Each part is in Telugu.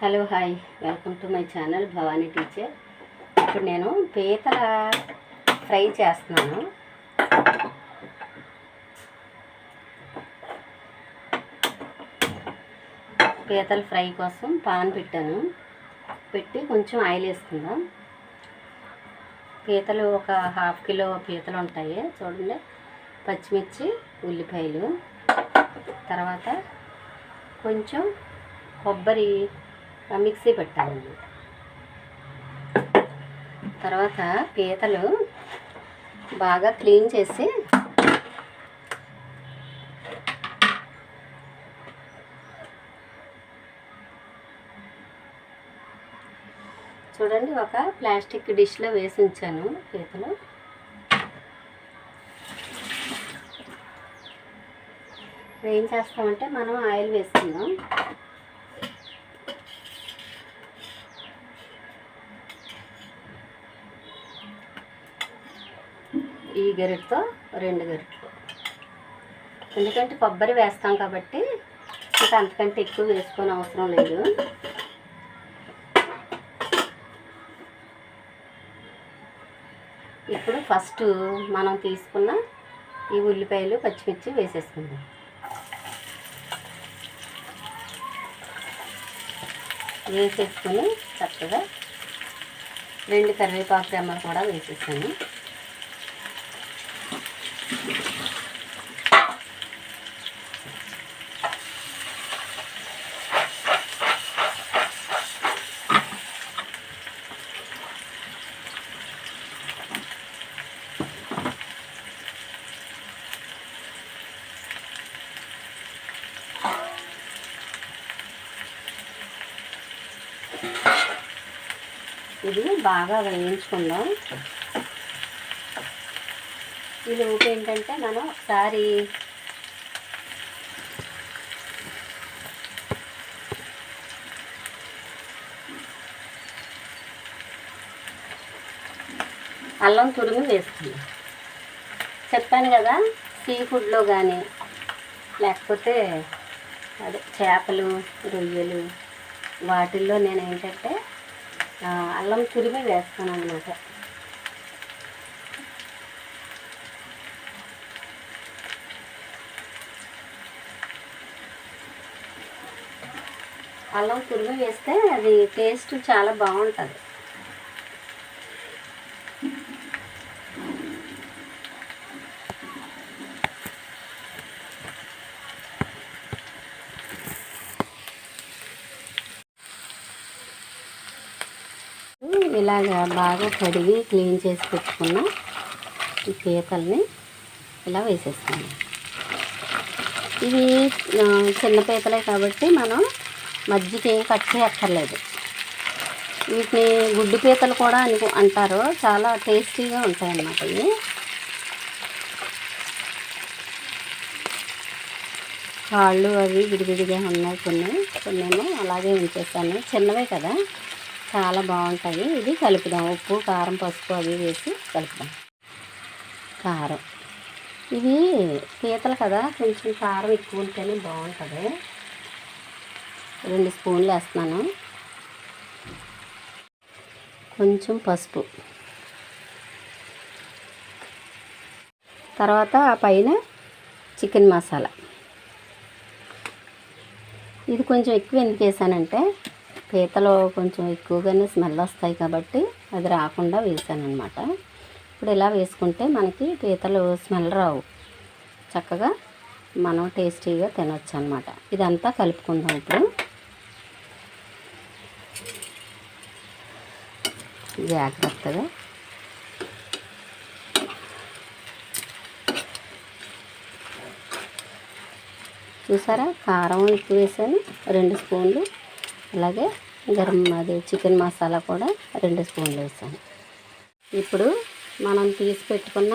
Hello hi welcome to my channel Bhavani teacher. ఇప్పుడు నేను పీతల ఫ్రై చేస్తున్నాను. పీతల ఫ్రై కోసం పాన్ పెట్టాను. పెట్టి కొంచెం ఆయిల్ వేసుకుందాం. పీతలు ఒక హాఫ్ కిలో పీతలు ఉంటాయి. చూడండి పచ్చిమిర్చి ఉల్లిపాయలు. తర్వాత కొంచెం కొబ్బరి మిక్సీ పెట్టాలండి. తర్వాత పీతలు బాగా క్లీన్ చేసి చూడండి ఒక ప్లాస్టిక్ డిష్లో వేసి ఉంచాను పీతలు. ఏం చేస్తామంటే మనం ఆయిల్ వేసుకుందాం ఈ గరిటతో రెండు గరిటలు. ఎందుకంటే కొబ్బరి వేస్తాం కాబట్టి ఇంకా అంతకంటే ఎక్కువ వేసుకొని అవసరం లేదు. ఇప్పుడు ఫస్ట్ మనం తీసుకున్న ఈ ఉల్లిపాయలు పచ్చిమిర్చి వేసేసుకుందాం. వేసేసుకుని చక్కగా రెండు కరివేపాకు రెమ్మలు కూడా వేసేసాను. ఇది బాగా వేయించుకుందాం. ఈ లోపు ఏంటంటే మనం ఒకసారి అల్లం తురుము వేసుకుందాం. చెప్పాను కదా సీ ఫుడ్లో కానీ లేకపోతే అదే చేపలు రొయ్యలు వాటిల్లో నేను ఏంటంటే అల్లం తురిమి వేస్తాను అన్నమాట అల్లం తురిమి వేస్తే అది టేస్ట్ చాలా బాగుంటుంది. ఇలాగా బాగా కడిగి క్లీన్ చేసి పెట్టుకున్న ఈ పీతల్ని ఇలా వేసేస్తాను. ఇవి చిన్న పీతలే కాబట్టి మనం మజ్జికి ఏం కట్ చేయక్కర్లేదు. వీటిని గుడ్డు పీతలు కూడా అని అంటారు. చాలా టేస్టీగా ఉంటాయన్నమాట ఇవి. కాళ్ళు అవి విడివిడిగా ఉన్నాయి కొన్ని. కొన్నేమో అలాగే ఉంచేస్తాను. చిన్నవే కదా. చాలా బాగుంటాయి. ఇది కలుపుదాం. ఉప్పు కారం పసుపు అవి వేసి కలుపుదాం. కారం. ఇవి పీతలు కదా కొంచెం కారం ఎక్కువ ఉంటేనే బాగుంటుంది. రెండు స్పూన్లు వేస్తున్నాను. కొంచెం పసుపు. తర్వాత ఆ పైన చికెన్ మసాలా. ఇది కొంచెం ఎక్కువ ఎందుకు వేసానంటే పీతలు కొంచెం ఎక్కువగానే స్మెల్ వస్తాయి కాబట్టి అది రాకుండా వేసాను అనమాట ఇప్పుడు ఇలా వేసుకుంటే మనకి పీతలు స్మెల్ రావు. చక్కగా మనం టేస్టీగా తినొచ్చు అనమాట ఇదంతా కలుపుకుందాం ఇప్పుడు. జాగ్రత్తగా. చూసారా? కారం ఎక్కువ వేసాను. రెండు స్పూన్లు. అలాగే గరం అది చికెన్ మసాలా కూడా రెండు స్పూన్లు వేసాను. ఇప్పుడు మనం తీసి పెట్టుకున్న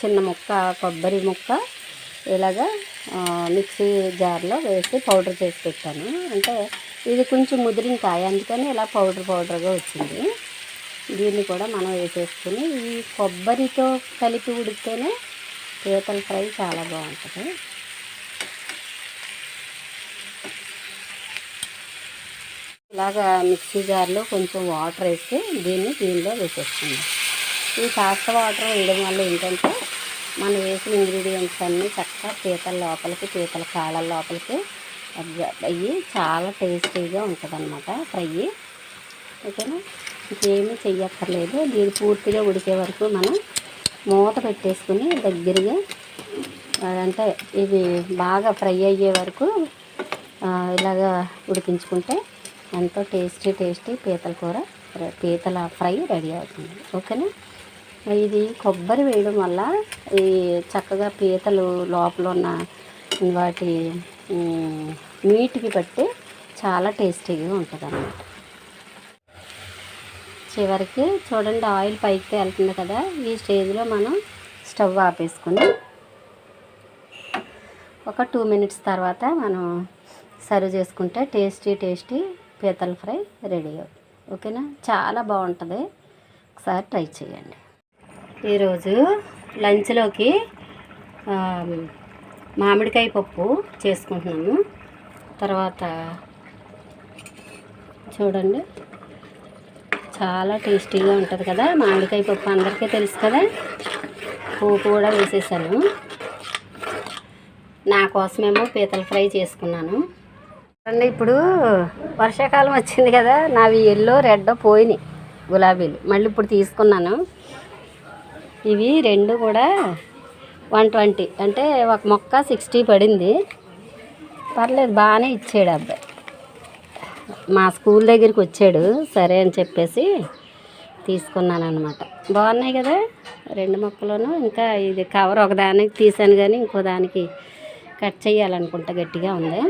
చిన్న ముక్క కొబ్బరి ముక్క ఇలాగా మిక్సీ జార్లో వేసి పౌడర్ చేసి పెట్టాను. అంటే ఇది కొంచెం ముదిరిన కాయ అందుకని ఇలా పౌడర్ పౌడర్గా వచ్చింది. దీన్ని కూడా మనం వేసేసుకుని ఈ కొబ్బరితో కలిపి ఉడికితేనే పీతల ఫ్రై చాలా బాగుంటుంది. ఇలాగా మిక్సీ జార్లో కొంచెం వాటర్ వేసి దీన్ని దీనిలో వేసేసుకుందాం. ఈ కాస్త వాటర్ వేయడం వల్ల ఏంటంటే మనం వేసిన ఇంగ్రీడియంట్స్ అన్నీ చక్కగా పీతల లోపలికి పీతల కాళ్ళ లోపలికి అయ్యి చాలా టేస్టీగా ఉంటుంది అనమాట ఫ్రై. ఓకేనా? ఇంకేమీ చెయ్యక్కర్లేదు. దీన్ని పూర్తిగా ఉడికే వరకు మనం మూత పెట్టేసుకుని దగ్గరగా అంటే ఇవి బాగా ఫ్రై అయ్యే వరకు ఇలాగా ఉడికించుకుంటే ఎంతో టేస్టీ టేస్టీ పీతల కూర పీతల ఫ్రై రెడీ అవుతుంది. ఓకేనా? ఇది కొబ్బరి వేయడం వల్ల ఈ చక్కగా పీతలు లోపల ఉన్న వాటి మీట్కి బట్టి చాలా టేస్టీగా ఉంటుంది అన్నమాట చివరికి చూడండి ఆయిల్ పైకి వెళ్తుంది కదా ఈ స్టేజ్లో మనం స్టవ్ ఆపేసుకుని ఒక టూ మినిట్స్ తర్వాత మనం సర్వ్ చేసుకుంటే టేస్టీ టేస్టీ పీతల ఫ్రై రెడీ అవుతుంది. ఓకేనా? చాలా బాగుంటుంది. ఒకసారి ట్రై చేయండి. ఈరోజు లంచ్లోకి మామిడికాయ పప్పు చేసుకుంటున్నాము. తర్వాత చూడండి. చాలా టేస్టీగా ఉంటుంది కదా? మామిడికాయ పప్పు అందరికీ తెలుసు కదా? పువ్వు కూడా వేసేసాను. నా కోసమేమో పీతల ఫ్రై చేసుకున్నాను. అండి ఇప్పుడు వర్షాకాలం వచ్చింది కదా నావి ఎల్లో రెడ్ పోయినాయి గులాబీలు. మళ్ళీ ఇప్పుడు తీసుకున్నాను. ఇవి రెండు కూడా వన్ ట్వంటీ. అంటే ఒక మొక్క సిక్స్టీ పడింది. పర్లేదు బాగానే ఇచ్చాడు అబ్బాయి. మా స్కూల్ దగ్గరికి వచ్చాడు సరే అని చెప్పేసి తీసుకున్నాను అనమాట బాగున్నాయి కదా రెండు మొక్కలను. ఇంకా ఇది కవర్ ఒకదానికి తీసాను కానీ ఇంకో దానికి కట్ చేయాలనుకుంటా గట్టిగా ఉంది.